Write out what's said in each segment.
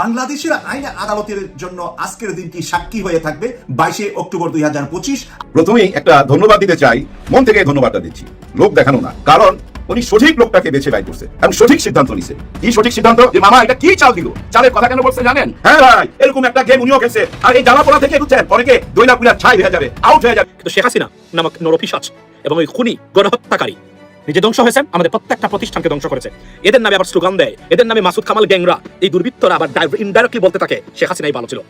বাংলাদেশের আইন আদালতের জন্য আজকের দিনটি সাক্ষী হয়ে থাকবে? বাইশে অক্টোবর দুই হাজার পঁচিশ। প্রথমেই একটা ধন্যবাদ দিতে চাই। মন থেকে ধন্যবাদটা দিচ্ছি। লোক দেখানো না। কারণ উনি সঠিক লোকটাকে বেছে বাই করছে এবং সঠিক সিদ্ধান্ত নিছে। কি সঠিক সিদ্ধান্ত? যে মামা এটা কি চাল দিল? চালের কথা কেন বলছে জানেন? হ্যাঁ ভাই এরকম একটা গেম উনিও খেলছে। আর এই জ্বালা পোড়া থেকে বুঝছেন অনেকে দইলা পুলা ছাই হয়ে যাবে আউট হয়ে যাবে। কিন্তু শেখ হাসিনা নামক নরপিসাচ এবং ওই খুনি গণহত্যাকারী নিজে ধ্বংস হয়েছেন আমাদের প্রত্যেকটা প্রতিষ্ঠানকে ধ্বংস করেছে। এদের নামে আবার স্লোগান দেয় এদের নামে মাসুদ কামাল গ্যাংরা এই দুর্বৃত্তরা আবার ইনডাইরেক্টলি বলতে থাকে শেখ হাসিনাই ভালো ছিল।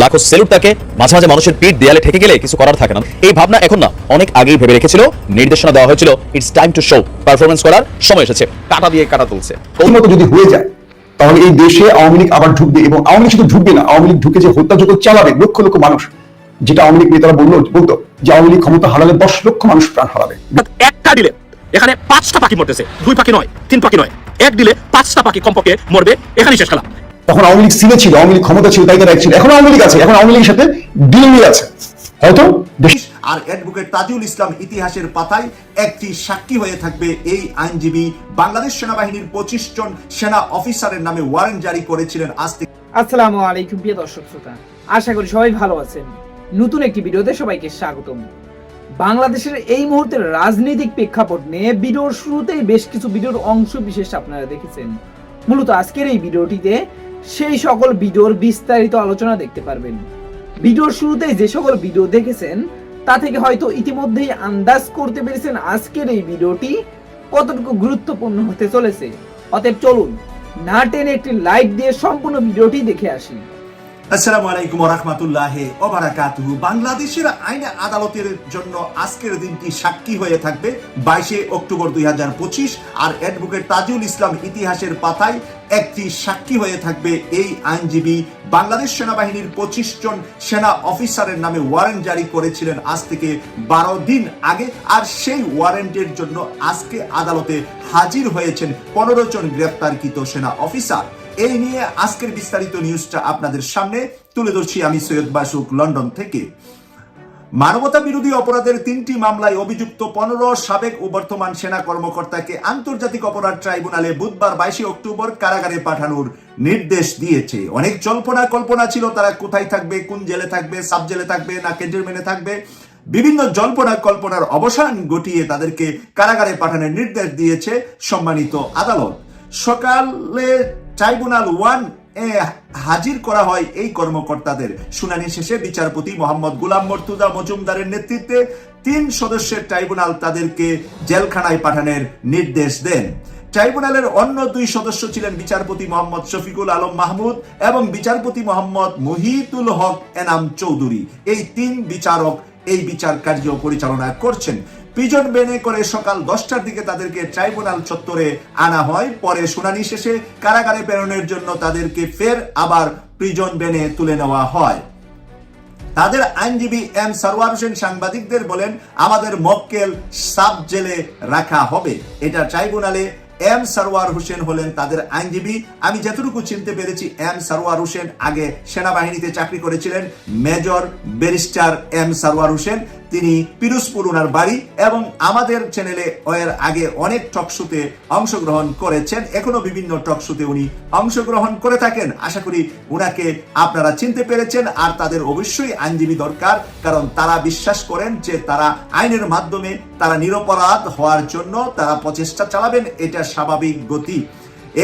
লাখো সেলুট তাকে মাঝে মাঝে মানুষের পিঠ দেয়ালে ঠেকে গেলে কিছু করার থাকে না। এই ভাবনা এখন না অনেক আগেই ভেবে রেখেছিল নির্দেশনা দেওয়া হয়েছিল it's time to show performance করার সময় এসেছে। কাটা দিয়ে কাটা তুলছে। মতো যদি হয়ে যায় তাহলে এই দেশে আওয়ামী লীগ আবার ঢুকবে এবং আওয়ামী লীগ শুধু ঢুকবে না আওয়ামী লীগ ঢুকে যে হত্যাযজ্ঞ চালাবে লক্ষ লক্ষ মানুষ যেটা আওয়ামী লীগ নেতারা বলল বলতো যে আওয়ামী লীগ ক্ষমতা হারালে দশ লক্ষ মানুষ প্রাণ হারাবে। একটা দিলে এখানে পাঁচটা পাখি মরতেছে। দুই পাখি নয় তিন পাখি নয়। এক দিলে পাঁচটা পাখি কমপক্ষে মরবে এখানেই শেষ খেলা। তখন আওয়ামী লীগ সিনে ছিল আওয়ামী লীগ ক্ষমতা ছিল তাই তারা এক ছিল। এখন আওয়ামী লীগ আছে এখন আওয়ামী লীগের সাথে ডিল মিল আছে। হয়তো আর অ্যাডভোকেট তাজুল ইসলাম ইতিহাসের পাতায় একটি সাক্ষী হয়ে থাকবে এই আইনজীবী। বাংলাদেশ সেনাবাহিনীর পঁচিশ জন সেনা অফিসারের নামে ওয়ারেন্ট জারি করেছিলেন আজ থেকে আসসালামু আলাইকুম প্রিয় দর্শক শ্রোতা। আশা করি সবাই ভালো আছেন। নতুন একটি ভিডিওতে সবাইকে স্বাগতম। বাংলাদেশের এই মুহূর্তের রাজনৈতিক প্রেক্ষাপট নিয়ে ভিডিওর শুরুতেই বেশ কিছু ভিডিওর অংশ বিশেষ আপনারা দেখেছেন। মূলত আজকের এই ভিডিওটিতে সেই সকল ভিডিওর বিস্তারিত আলোচনা দেখতে পারবেন। ভিডিওর শুরুতেই যে সকল ভিডিও দেখেছেন, তা থেকে হয়তো ইতিমধ্যেই আন্দাজ করতে পেরেছেন আজকের এই ভিডিওটি কতটুকু গুরুত্বপূর্ণ হতে চলেছে। অতএব চলুন, না টেনে একটি লাইক দিয়ে সম্পূর্ণ ভিডিওটি দেখে আসি। আসসালামু আলাইকুম রহমতুল্লাহ ওবারাকাতুহু। বাংলাদেশের আইন আদালতের জন্য আজকের দিনটি সাক্ষী হয়ে থাকবে বাইশে অক্টোবর দুই হাজার পঁচিশ আর অ্যাডভোকেট তাজুল ইসলাম ইতিহাসের পাতায় একটি সাক্ষী হয়ে থাকবে এই আইনজীবী। বাংলাদেশ সেনাবাহিনীর পঁচিশ জন সেনা অফিসারের নামে ওয়ারেন্ট জারি করেছিলেন আজ থেকে বারো দিন আগে আর সেই ওয়ারেন্টের জন্য আজকে আদালতে হাজির হয়েছেন পনেরো জন গ্রেপ্তারকৃত সেনা অফিসার। এই নিয়ে আজকের বিস্তারিত নিউজটা আপনাদের সামনে তুলে ধরছি আমি সৈয়দ বাসুক লন্ডন থেকে। মানবতা বিরোধী অপরাধের তিনটি মামলায় অভিযুক্ত পনেরো সাবেক ও বর্তমান সেনা কর্মকর্তাকে আন্তর্জাতিক অপরাধ ট্রাইব্যুনালে বুধবার বাইশে অক্টোবর কারাগারে পাঠানোর নির্দেশ দিয়েছে। অনেক জল্পনা কল্পনা ছিল তারা কোথায় থাকবে, কোন জেলে থাকবে, সাব জেলে থাকবে না ক্যান্টনমেন্টে থাকবে। বিভিন্ন জল্পনা কল্পনার অবসান ঘটিয়ে তাদেরকে কারাগারে পাঠানোর নির্দেশ দিয়েছে সম্মানিত আদালত। সকালে ট্রাইব্যুনাল ওয়ান এ হাজির করা হয় এই কর্মকর্তাদের। শুনানি শেষে বিচারপতি মোহাম্মদ গুলাম মর্তুদা মজুমদারের নেতৃত্বে তিন সদস্যের ট্রাইব্যুনাল তাদেরকে জেলখানায় পাঠানোর নির্দেশ দেন। ট্রাইব্যুনালের অন্য দুই সদস্য ছিলেন বিচারপতি মোহাম্মদ শফিকুল আলম মাহমুদ এবং বিচারপতি মোহাম্মদ মুহিতুল হক এনাম চৌধুরী। এই তিন বিচারক এই বিচার কার্য পরিচালনা করছেন। প্রিজন বেনে করে সকাল দশটার দিকে তাদেরকে ট্রাইব্যুনাল চত্বরে আনা হয়। পরে শুনানি শেষে কারাগারে প্রেরণের জন্য তাদেরকে ফের আবার প্রিজন বেনে তুলে নেওয়া হয়। তাদের আইনজীবী এম সরওয়ার হোসেন সাংবাদিকদের বলেন, আমাদের মক্কেল সাব জেলে রাখা হবে। এটা ট্রাইব্যুনালে এম সরওয়ার হোসেন হলেন তাদের আইনজীবী। আমি যতটুকু চিনতে পেরেছি, এম সরওয়ার হোসেন আগে সেনাবাহিনীতে চাকরি করেছিলেন। Major barrister M Sarwar Hossain তিনি পিরোজপুর ওনার বাড়ি এবং আমাদের চ্যানেলে এর আগে অনেক টকশোতে অংশগ্রহণ করেছেন। এখনও বিভিন্ন টকশোতে উনি অংশগ্রহণ করে থাকেন। আশা করি উনাকে আপনারা চিনতে পেরেছেন আর তাদের অবশ্যই আইনজীবী দরকার, কারণ তারা বিশ্বাস করেন যে তারা আইনের মাধ্যমে তারা নিরপরাধ হওয়ার জন্য তারা প্রচেষ্টা চালাবেন। এটা স্বাভাবিক গতি।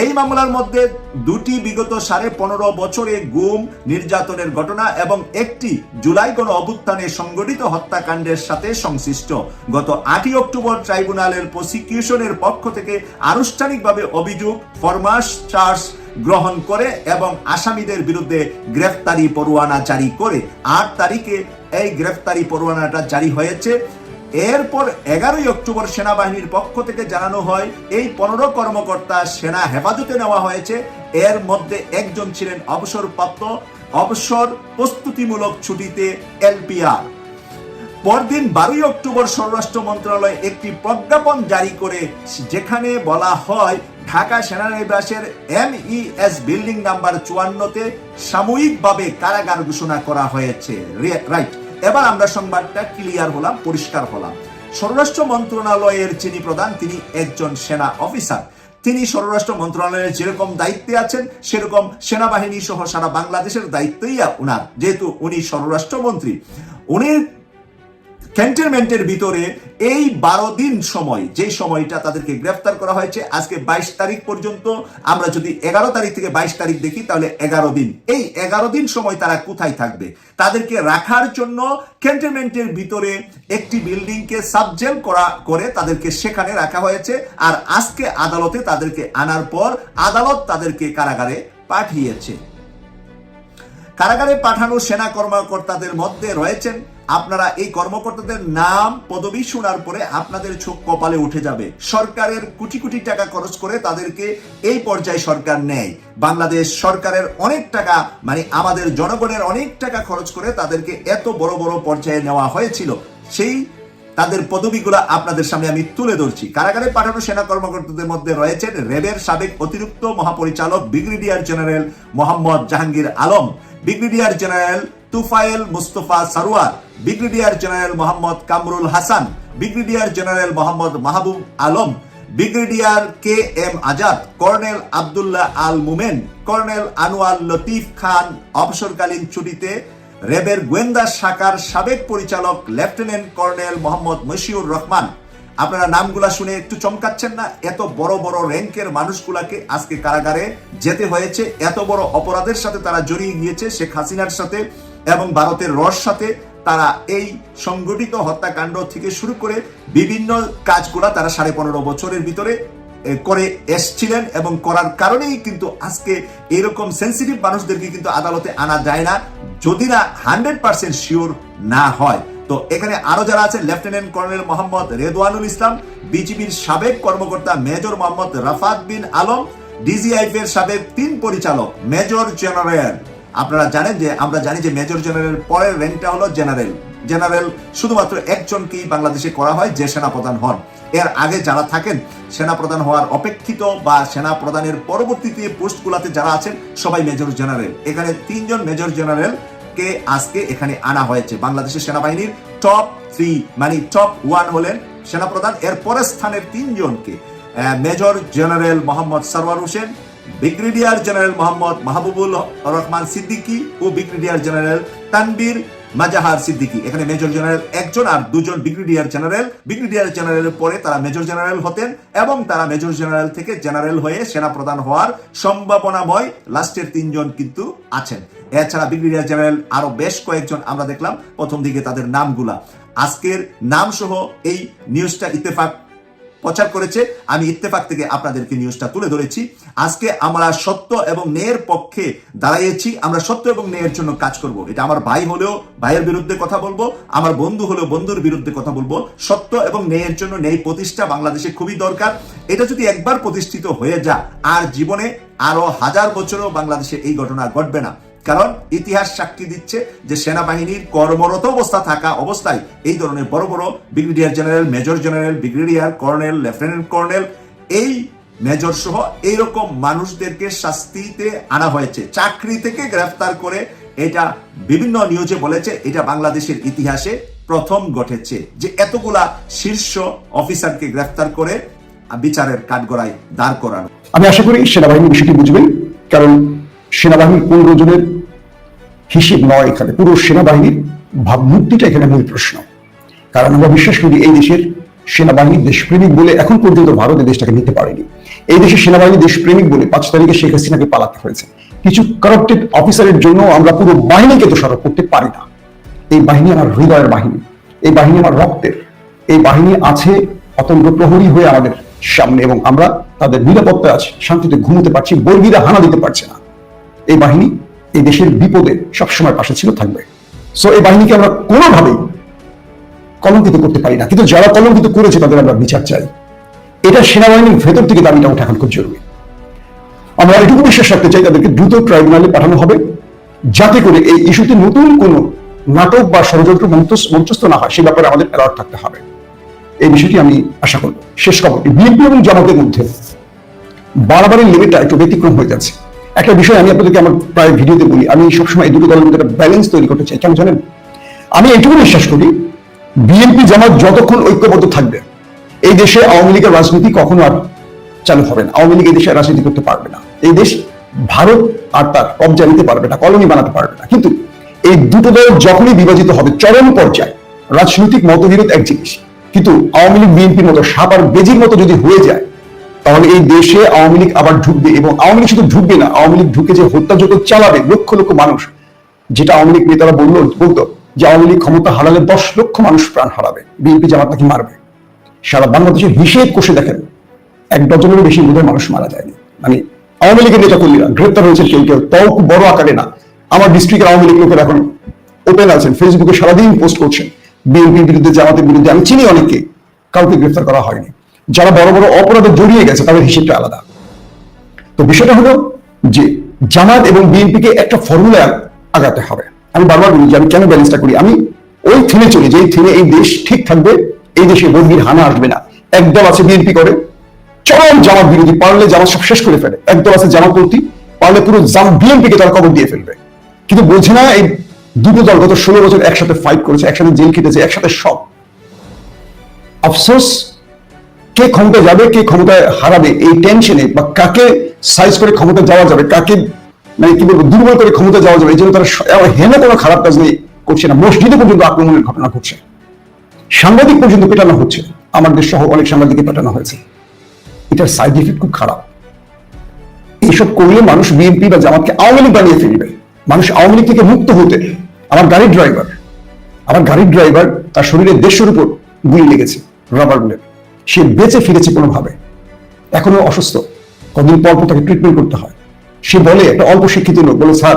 এই মামলার মধ্যে দুটি বিগত সাড়ে পনেরো বছরে গুম নির্যাতনের ঘটনা এবং একটি জুলাই গণ অভ্যুত্থানে সংগঠিত হত্যাকাণ্ডের সাথে সংশ্লিষ্ট। গত আটই অক্টোবর ট্রাইব্যুনালের প্রসিকিউশনের পক্ষ থেকে আনুষ্ঠানিকভাবে অভিযোগ ফরমাস চার্জ গ্রহণ করে এবং আসামিদের বিরুদ্ধে গ্রেফতারি পরোয়ানা জারি করে। আট তারিখে এই গ্রেফতারি পরোয়ানাটা জারি হয়েছে। এরপর এগারোই অক্টোবর সেনাবাহিনীর পক্ষ থেকে জানানো হয়, এই পনেরো কর্মকর্তা সেনা হেফাজতে নেওয়া হয়েছে। এর মধ্যে একজন ছিলেন অবসরপ্রাপ্ত, অবসর প্রস্তুতিমূলক ছুটিতে এলপিআর। পরদিন বারোই অক্টোবর স্বরাষ্ট্র মন্ত্রণালয় একটি প্রজ্ঞাপন জারি করে, যেখানে বলা হয়, ঢাকা সেনানিবাসের এম এমইএস বিল্ডিং নাম্বার চুয়ান্নতে সাময়িকভাবে কারাগার ঘোষণা করা হয়েছে। রাইট এবার আমরা সংবাদটা ক্লিয়ার হলাম, পরিষ্কার হলাম। স্বরাষ্ট্র মন্ত্রণালয়ের যিনি প্রধান, তিনি একজন সেনা অফিসার। তিনি স্বরাষ্ট্র মন্ত্রণালয়ের যেরকম দায়িত্বে আছেন, সেরকম সেনাবাহিনী সহ সারা বাংলাদেশের দায়িত্বই উনার। যেহেতু উনি স্বরাষ্ট্রমন্ত্রী, উনি ক্যান্টনমেন্টের ভিতরে এই বারো দিন সময় যে সময়টা তাদেরকে গ্রেফতার করা হয়েছে, আজকে বাইশ তারিখ পর্যন্ত, আমরা যদি এগারো তারিখ থেকে বাইশ তারিখ দেখি, তাহলে এগারো দিন। এই এগারো দিন সময় তারা কোথায় থাকবে? তাদেরকে রাখার জন্য ক্যান্টনমেন্টের ভিতরে একটি বিল্ডিংকে সাবজেল করা, করে তাদেরকে সেখানে রাখা হয়েছে, আর আজকে আদালতে তাদেরকে আনার পর আদালত তাদেরকে কারাগারে পাঠিয়েছে। কারাগারে পাঠানো সেনা কর্মকর্তাদের মধ্যে রয়েছেন আপনারা এই কর্মকর্তাদের নাম, পদবি শোনার পরে আপনাদের চোখ কপালে উঠে যাবে। সরকারের কোটি কোটি টাকা খরচ করে তাদেরকে এই পর্যায়ে সরকার নেয়। বাংলাদেশ সরকারের অনেক টাকা মানে আমাদের জনগণের অনেক টাকা খরচ করে তাদেরকে এত বড় বড় পর্যায়ে নেওয়া হয়েছিল। সেই তাদের পদবিগুলো আপনাদের সামনে আমি তুলে ধরছি। কারাগারে পাঠানো সেনা কর্মকর্তাদের মধ্যে রয়েছেন রেবের সাবেক অতিরিক্ত মহাপরিচালক, brigadier general Mohammad Jahangir Alam. Brigadier general Tufail Mustafa Sarwar brigadier general Mohammad Kamrul Hasan, brigadier general Mohammad Mahbub Alam, brigadier K M Azad, colonel Abdullah Al Mumen, colonel Anwar Latif Khan অবসরকালীন ছুটিতে র্যাবের গোয়েন্দা শাখার সাবেক পরিচালক lieutenant colonel Mohammad Moshiur Rahman. আপনারা নামগুলা শুনে একটু চমকাচ্ছেন না? এত বড় বড় র্যাঙ্কের মানুষগুলাকে আজকে কারাগারে যেতে হয়েছে, এত বড় অপরাধের সাথে তারা জড়িয়ে গিয়েছে শেখ হাসিনার সাথে এবং ভারতের রস সাথে। তারা এই সংগঠিত হত্যাকাণ্ড থেকে শুরু করে বিভিন্ন কাজগুলা তারা সাড়ে পনেরো বছরের ভিতরে করে এসছিলেন এবং করার কারণেই কিন্তু আজকে এরকম সেন্সিটিভ মানুষদেরকে কিন্তু আদালতে আনা যায় না, যদি না হান্ড্রেড পার্সেন্ট শিওর না হয়। তো এখানে আরও যারা আছেন লেফটেন্যান্ট কর্নেল মোহাম্মদ রেদওয়ানুল ইসলাম, বিজিবির সাবেক কর্মকর্তা মেজর মোহাম্মদ রাফাত বিন আলম ডিজিআইফ এর সাবেক তিন পরিচালক মেজর জেনারেল আপনারা জানেন যে আমরা জানি যে মেজর জেনারেল পরের র্যাঙ্কটা হলো জেনারেল। জেনারেল শুধুমাত্র একজনকেই বাংলাদেশে করা হয়? যে সেনাপ্রধান হন। এর আগে যারা থাকেন, সেনাপ্রধান হওয়ার অপেক্ষিত বা সেনা প্রধানের পরবর্তীতে পোস্টগুলাতে যারা আছেন, সবাই মেজর জেনারেল। এখানে তিনজন মেজর জেনারেল কে আজকে এখানে আনা হয়েছে। বাংলাদেশের সেনাবাহিনীর টপ থ্রি মানে টপ ওয়ান হলেন সেনাপ্রধান। এর পরের স্থানের তিনজনকে major general Mohammad Sarwar Hossain brigadier general Mohammad Mahbubul Rahman Siddiqui ও ব্রিগেডিয়ার জেনারেল তানবীর মাজাহার সিদ্দিকী। এখানে মেজর জেনারেল একজন আর দুজন ব্রিগেডিয়ার জেনারেল। ব্রিগেডিয়ার জেনারেলের পরে তারা মেজর জেনারেল হতেন এবং তারা মেজর জেনারেল থেকে জেনারেল হয়ে সেনাপ্রধান হওয়ার সম্ভাবনাময় লাস্টের তিনজন কিন্তু আছেন। এছাড়া ব্রিগেডিয়ার জেনারেল আরও বেশ কয়েকজন আমরা দেখলাম। প্রথম দিকে তাদের নামগুলা। আজকের নাম সহ এই নিউজটা ইত্তেফাক প্রচার করেছে। আমি ইত্তেফাক থেকে আপনাদেরকে নিউজটা তুলে ধরেছি। আজকে আমরা সত্য এবং ন্যায়ের পক্ষে দাঁড়াইয়েছি। আমরা সত্য এবং ন্যায়ের জন্য কাজ করব। এটা আমার ভাই হলেও ভাইয়ের বিরুদ্ধে কথা বলব। আমার বন্ধু হলেও বন্ধুর বিরুদ্ধে কথা বলব। সত্য এবং ন্যায়ের জন্য ন্যায় প্রতিষ্ঠা বাংলাদেশে খুবই দরকার। এটা যদি একবার প্রতিষ্ঠিত হয়ে যা আর জীবনে আরও হাজার বছরও বাংলাদেশে এই ঘটনা ঘটবে না। কারণ ইতিহাস সাক্ষী দিচ্ছে যে সেনাবাহিনীর কর্মরত অবস্থা থাকা অবস্থায় এই ধরনের বড় বড় brigadier general, major general, brigadier, colonel, lieutenant colonel এই মেজর সহ এইরকম মানুষদেরকে শাস্তিতে আনা হয়েছে। চাকরি থেকে গ্রেফতার করে এটা বিভিন্ন নিউজে বলেছে, এটা বাংলাদেশের ইতিহাসে প্রথম ঘটেছে যে এতগুলা শীর্ষ অফিসারকে গ্রেফতার করে বিচারের কাঠগড়ায় দাঁড় করানো। আমি আশা করি সেনাবাহিনী বিষয়টি বুঝবেন, কারণ সেনাবাহিনীর পনেরো জনের হিসেব নয় এখানে। পুরো সেনাবাহিনীর ভাবমূর্তিটা এখানে মূল প্রশ্ন। কারণ আমরা বিশ্বাস করি এই দেশের সেনাবাহিনী দেশপ্রেমিক বলে এখন পর্যন্ত ভারত এই দেশটাকে নিতে পারেনি। এই দেশের সেনাবাহিনী দেশপ্রেমিক বলে পাঁচ তারিখে শেখ হাসিনাকে পালাতে হয়েছে। কিছু কারাপ্টেড অফিসারের জন্য আমরা পুরো বাহিনীকে দোষারোপ করতে পারি না। এই বাহিনী আমার হৃদয়ের বাহিনী। এই বাহিনী আমার রক্তের। এই বাহিনী আছে অতন্ত্র প্রহরী হয়ে আমাদের সামনে এবং আমরা তাদের নিরাপত্তা আছে, শান্তিতে ঘুমোতে পারছি, বর্গীরা হানা দিতে পারছে না। এই বাহিনী এই দেশের বিপদে সবসময় পাশে ছিল, থাকবে। সো এই বাহিনীকে আমরা কোনোভাবেই কলঙ্কিত করতে পারি না। কিন্তু যারা কলঙ্কিত করেছে, তাদের আমরা বিচার চাই। এটা সেনাবাহিনীর ভেতর থেকে দাবিটা ওঠা এখন খুব জরুরি। আমরা এটুকু বিশ্বাস রাখতে চাই, তাদেরকে দ্রুত ট্রাইব্যুনালে পাঠানো হবে, যাতে করে এই ইস্যুতে নতুন কোনো নাটক বা ষড়যন্ত্র মঞ্চস্থ না হয়। সে ব্যাপারে আমাদের অ্যালার্ট থাকতে হবে। এই বিষয়টি আমি আশা করব। শেষ খবর বিএনপি এবং জামাতের মধ্যে বাড়াবাড়ির লিমিটটা একটু ব্যতিক্রম হয়ে যাচ্ছে। একটা বিষয় আমি আপনাদেরকে আমার প্রায় ভিডিওতে বলি, আমি সবসময় এই দুটো দলের মধ্যে একটা ব্যালেন্স তৈরি করতে চাই। কেন জানেন? আমি এটুকু বিশ্বাস করি, বিএনপি জামাত যতক্ষণ ঐক্যবদ্ধ থাকবে, এই দেশে আওয়ামী লীগের রাজনীতি কখনো আর চালু হবে না। আওয়ামী লীগ এই দেশে রাজনীতি করতে পারবে না। এই দেশ ভারত আর তার কবজা নিতে পারবে না, কলোনি বানাতে পারবে না। কিন্তু এই দুটো দল যখনই বিভাজিত হবে, চরম পর্যায়ে রাজনৈতিক মতবিরোধ এক জিনিস, কিন্তু আওয়ামী লীগ, বিএনপির মতো সাপ আর বেজির মতো যদি হয়ে যায় তাহলে এই দেশে আওয়ামী লীগ আবার ঢুকবে এবং আওয়ামী লীগ শুধু ঢুকবে না, আওয়ামী লীগ ঢুকে যে হত্যাযজ্ঞ চালাবে, লক্ষ লক্ষ মানুষ, যেটা আওয়ামী লীগ নেতারা বলল, বলতো যে আওয়ামী লীগ ক্ষমতা হারালে দশ লক্ষ মানুষ প্রাণ হারাবে, বিএনপি জামাত নাকি মারবে। সারা বাংলাদেশের হিসেব কষে দেখেন, এক ডজনেরও বেশি বোধহয় মানুষ মারা যায়নি। মানে আওয়ামী লীগের নেতা কর্মীরা, গ্রেপ্তার হয়েছে কেউ কেউ, তাও খুব বড় আকারে না। আমার ডিস্ট্রিক্টের আওয়ামী লীগ লোকের এখন ওপেন আছেন ফেসবুকে সারাদিন পোস্ট করছেন। বিএনপির বিরুদ্ধে, জামাতের বিরুদ্ধে, আমি চিনি অনেককে, কাউকে গ্রেফতার করা হয়নি। যারা বড় বড় অপরাধে জড়িয়ে গেছে, তাদের হিসেবটা আলাদা। তো বিষয়টা হলো যে জামাত এবং বিএনপিকে একটা ফর্মুলায় আগাতে হবে। আমি বারবার বলি যে আমি কেন ব্যালেন্সটা করি? আমি ওই থিমে চলি যে থিমে এই দেশ ঠিক থাকবে, এই দেশে বন্দির হানা আসবে না। একদল আছে বিএনপি করে, চরম জামাত বিরোধী, পারলে জামাত সব শেষ করে ফেলে। একদল আছে জামাত প্রতি পারলে পুরো জাম বিএনপিকে তারা কবর দিয়ে ফেলবে। কিন্তু বোঝে না এই দুটো দল গত ষোলো বছর একসাথে ফাইট করেছে, একসাথে জেল খেটেছে, একসাথে সব। আফসোস কে ক্ষমতা যাবে, কে ক্ষমতায় হারাবে, এই টেনশনে বা কাকে সাইজ করে ক্ষমতা যাওয়া যাবে, কাকে মানে কি বলব, দুর্বল করে ক্ষমতা যাওয়া যাবে, এই জন্য তারা হেনে কোনো খারাপ কাজ নেই করছে না। মসজিদে পর্যন্ত আক্রমণের ঘটনা ঘটছে। সাংবাদিক পর্যন্ত পেটানো হচ্ছে। আমাদের সহ অনেক সাংবাদিককে পেটানো হয়েছে। এটার সাইড ইফেক্ট খুব খারাপ। এইসব করলে মানুষ বিএনপি বা জামাতকে আওয়ামী লীগ বানিয়ে ফেলবে। মানুষ আওয়ামী লীগ থেকে মুক্ত হতে আমার গাড়ির ড্রাইভার আমার গাড়ির ড্রাইভার তার শরীরে দেড়শোর উপর গুলি লেগেছে রাবার বুলেট সে বেঁচে ফিরেছে কোনোভাবে। এখনও অসুস্থ। কদিন পর পর তাকে ট্রিটমেন্ট করতে হয়। সে বলে, একটা অল্প শিক্ষিত লোক, বলে, স্যার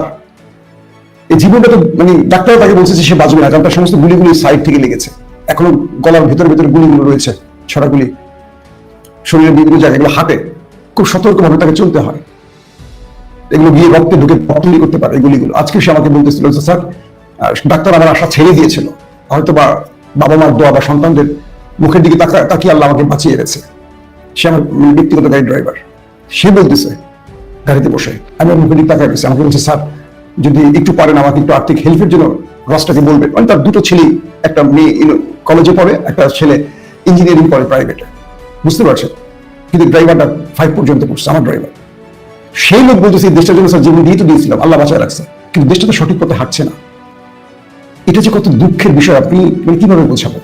এই জীবনটা তো মানে ডাক্তার তাকে বলছে যে সে বাঁচবে না, কারণ তার সমস্ত গুলিগুলি সাইড থেকে লেগেছে। এখনও গলার ভেতরে ভেতরে গুলিগুলো রয়েছে ছড়া গুলি শরীরের বিভিন্ন জায়গাগুলো হাঁটে। খুব সতর্কভাবে তাকে চলতে হয়। এগুলো গিয়ে রক্তে ঢুকে তৈরি করতে পারে এগুলিগুলো আজকে সে আমাকে বলতেছিল, স্যার ডাক্তার আমার আশা ছেড়ে দিয়েছিল। হয়তো বা বাবা মার দোয়া বা সন্তানদের মুখের দিকে তাকা- তাকিয়ে আল্লাহ আমাকে বাঁচিয়ে গেছে সে আমার ব্যক্তিগত গাড়ি ড্রাইভার সে বলতেছে, গাড়িতে বসে, আমি মুখের দিকে তাকাই গেছি আমাকে বলছে, স্যার, যদি একটু পারেন আমাকে একটু আর্থিক হেল্পের জন্য রাস্তাকে বলবেন। মানে তার দুটো ছেলে একটা মেয়ে কলেজে পড়ে, একটা ছেলে ইঞ্জিনিয়ারিং করে প্রাইভেটে বুঝতে পারছেন? কিন্তু ড্রাইভারটা ফাইভ পর্যন্ত পড়ছে, আমার ড্রাইভার সেই লোক বলতেছে দেশটার জন্য স্যার জীবন দিয়ে তো দিয়েছিলাম, আল্লাহ বাঁচায় রাখছে। কিন্তু দেশটা তো সঠিক পথে হাঁটছে না। এটা যে কত দুঃখের বিষয়, আপনি মানে কীভাবে বোঝাবো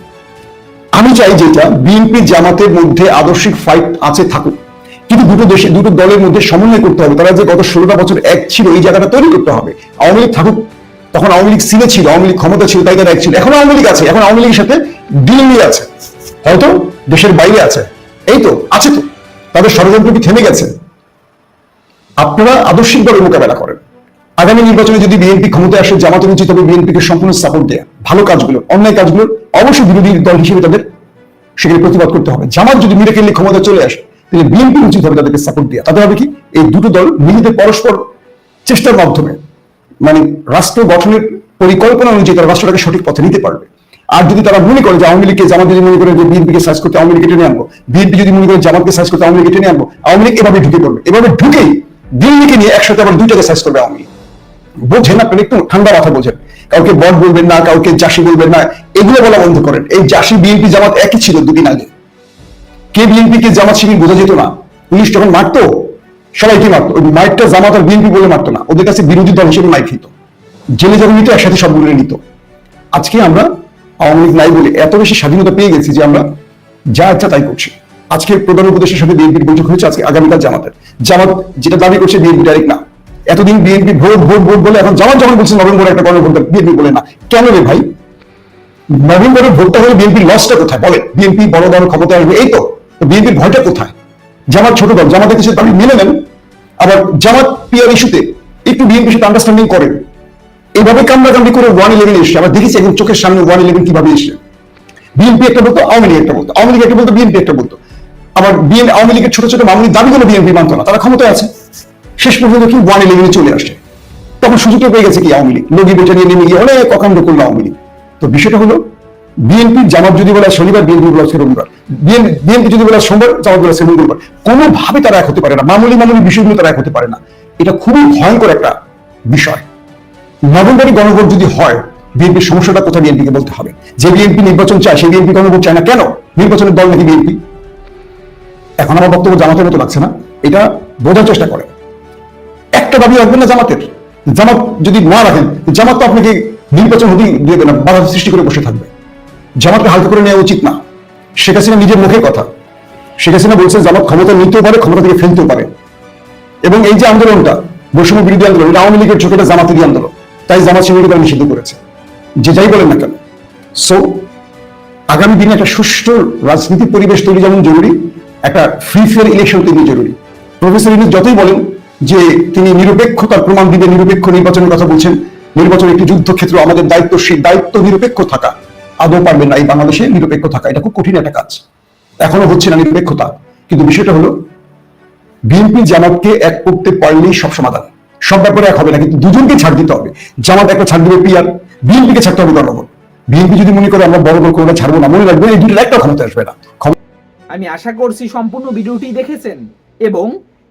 আমি চাই যেটা বিএনপি জামাতের মধ্যে আদর্শিক ফাইট আছে থাকুক। কিন্তু দুটো দেশে, দুটো দলের মধ্যে সমন্বয় করতে হবে। তারা যে গত ষোলোটা বছর এক ছিল, এই জায়গাটা তৈরি করতে হবে। আওয়ামী লীগ থাকুক। তখন আওয়ামী লীগ সিনে ছিল, আওয়ামী লীগ ক্ষমতা ছিল, তাই তারা এক ছিল। এখন আওয়ামী লীগ আছে, এখন আওয়ামী লীগের সাথে দিল্লি আছে। হয়তো দেশের বাইরে আছে। এই তো, আছে তো। তাদের ষড়যন্ত্র কি থেমে গেছে? আপনারা আদর্শিকভাবে মোকাবেলা করেন। আগামী নির্বাচনে যদি বিএনপি ক্ষমতায় আসে, জামাতের উচিত হবে বিএনপিকে সম্পূর্ণ সাপোর্ট দেয়া। ভালো কাজগুলো, অন্যায় কাজগুলো অবশ্যই বিরোধী দল হিসেবে তাদের সেখানে প্রতিবাদ করতে হবে। জামাত যদি মিরাকেলি ক্ষমতা চলে আসে, তাহলে বিএনপি উচিত হবে তাদেরকে সাপোর্ট দেওয়া তাতে হবে কি? এই দুটো দল মিলিত পরস্পর চেষ্টার মাধ্যমে মানে রাষ্ট্র গঠনের পরিকল্পনা অনুযায়ী তারা রাষ্ট্রটাকে সঠিক পথে নিতে পারবে। আর যদি তারা মনে করে যে আওয়ামী লীগকে জামাত যদি মনে করে যে বিএনপিকে সাইজ করতে আওয়ামী লীগকে টেনে আনব, বিএনপি যদি মনে করে জামাতকে সাইজ করতে আওয়ামী লীগকে টেনে আনব, আওয়ামী লীগ এভাবে ঢুকে পড়বে। এভাবে ঢুকেই দিল্লিকে নিয়ে একসাথে আবার দুইটাকে সাইজ করবে আওয়ামী লীগ। বোঝেন আপনারা একটু ঠান্ডা মাথা বোঝেন। কাউকে বট বলবেন না, কাউকে জাসি বলবেন না, এগুলো বলা বন্ধ করেন। এই জাসি বিএনপি জামাত একই ছিল দুদিন আগে। কে বিএনপি কে জামাত শিবির বোঝা যেত না। পুলিশ যখন মারতো সবাইকে মারতো? ওই মাইকটা জামাত আর বিএনপি বলে মারতো না। ওদের কাছে বিরোধী দল হিসেবে মাইক নিত। জেলে যখন নিত, একসাথে সবগুলো নিত। আজকে আমরা আওয়ামী লীগ নাই বলে এত বেশি স্বাধীনতা পেয়ে গেছি যে আমরা যা ইচ্ছা তাই করছি। আজকে প্রধান উপদেশের সাথে বিএনপির বৈঠক হয়েছে আজকে আগামীকাল জামাতের। জামাত যেটা দাবি করছে বিএনপি ডাইরেক্ট না। এতদিন বিএনপি ভোট ভোট ভোট বলে এখন জামাত যখন বলছে নভেম্বরে একটা গণভোট বিএনপি বলে না কেন রে ভাই নভেম্বরে ভোটটা হলে বিএনপির লসটা কোথায় বলে বিএনপি বড় দল ক্ষমতা আসবে এই তো বিএনপির ভয়টা কোথায় জামাত ছোট দল জামাতের কিছু দাবি মেনে নেন আবার জামাত পিয়ার ইস্যুতে একটু বিএনপির সাথে আন্ডারস্ট্যান্ডিং করেন এইভাবে কামড়াকামড়ি করে ওয়ান ইলেভেন এসছে আমরা দেখেছি একদম চোখের সামনে ওয়ান ইলেভেন কীভাবে এসছে বিএনপি একটা বলতো আওয়ামী লীগ একটা বলতো আওয়ামী লীগ একটা বলতো বিএনপি একটা বলতো আবার বিএন আওয়ামী লীগের ছোট ছোট মামুলি দাবিগুলো বিএনপি মানত না তারা ক্ষমতায় আছে শেষ পর্যন্ত কি ওয়ান ইলেভেনে চলে আসছে তখন সুযোগটা পেয়ে গেছে কি আওয়ামী লীগ? লগি বেচা নিয়ে নেমে গিয়ে অনেক অকাণ্ড করল আওয়ামী লীগ। তো বিষয়টা হলো, বিএনপি জামাত যদি বলে শনিবার বিএনপি বলে আজকে রবিবার বিএনপি যদি বলে সোমবার, জামাত বলে আজকে মঙ্গলবার, কোনোভাবে তারা এক হতে পারে না। মামুলি মামুলি বিষয়গুলো তারা এক হতে পারে না। এটা খুবই ভয়ঙ্কর একটা বিষয়। নভেম্বরে গণভোট যদি হয়, বিএনপির সমস্যাটা কোথায় বিএনপিকে বলতে হবে? যে বিএনপি নির্বাচন চায় সেই বিএনপি গণভোট চায় না কেন? নির্বাচনের দল নাকি বিএনপি? এখন আমার বক্তব্য জামাতের মতো লাগছে না। এটা বোঝার চেষ্টা করে। একটা দাবি রাখবেন না জামাতের। জামাত যদি না রাখেন, জামাত তো আপনাকে নির্বাচন হতেই দিয়ে না, বাধা সৃষ্টি করে বসে থাকবে। জামাতকে হালকা করে নেওয়া উচিত না। শেখ হাসিনা নিজের মুখের কথা। শেখ হাসিনা বলছে জামাত ক্ষমতা নিতেও পারে, ক্ষমতা থেকে ফেলতেও পারে। এবং এই যে আন্দোলনটা, বৈষম্য বিরোধী আন্দোলন, এটা আওয়ামী লীগের চোখে জামাতেরই আন্দোলন, তাই জামাত শিবিরকে তারা নিষিদ্ধ করেছে। যে যাই বলেন না কেন। সো আগামী দিনে একটা সুষ্ঠু রাজনীতি পরিবেশ তৈরি যেমন জরুরি, একটা ফ্রি ফেয়ার ইলেকশন তৈরি জরুরি। প্রফেসর ইউনুস যতই বলেন যে তিনি নিরপেক্ষতার প্রমাণ দিবে, নিরপেক্ষ নির্বাচনের কথা বলছেন। নির্বাচন একটি যুদ্ধক্ষেত্র, আমাদের দায়িত্ব সেই দায়িত্ব নিরপেক্ষ থাকা। আদৌ পারবেন না এই বাংলাদেশে নিরপেক্ষ থাকা, এটা খুব কঠিন একটা কাজ। এখনও হচ্ছে না নিরপেক্ষতা। কিন্তু বিষয়টা হলো, বিএনপি জামাতকে এক করতে পারলেই সব সমাধান। সব ব্যাপারে এক হবে না, কিন্তু দুজনকে ছাড় দিতে হবে। জামাত একটা ছাড় দিবে পিয়ার বিএনপিকে ছাড়তে হবে গণভোট বিএনপি যদি মনে করে আমরা বড় বড় করে ছাড়বো না, মনে রাখবেন এই দুটোর একটা ক্ষমতা আসবে না। আমি আশা করছি সম্পূর্ণ ভিডিওটি দেখেছেন এবং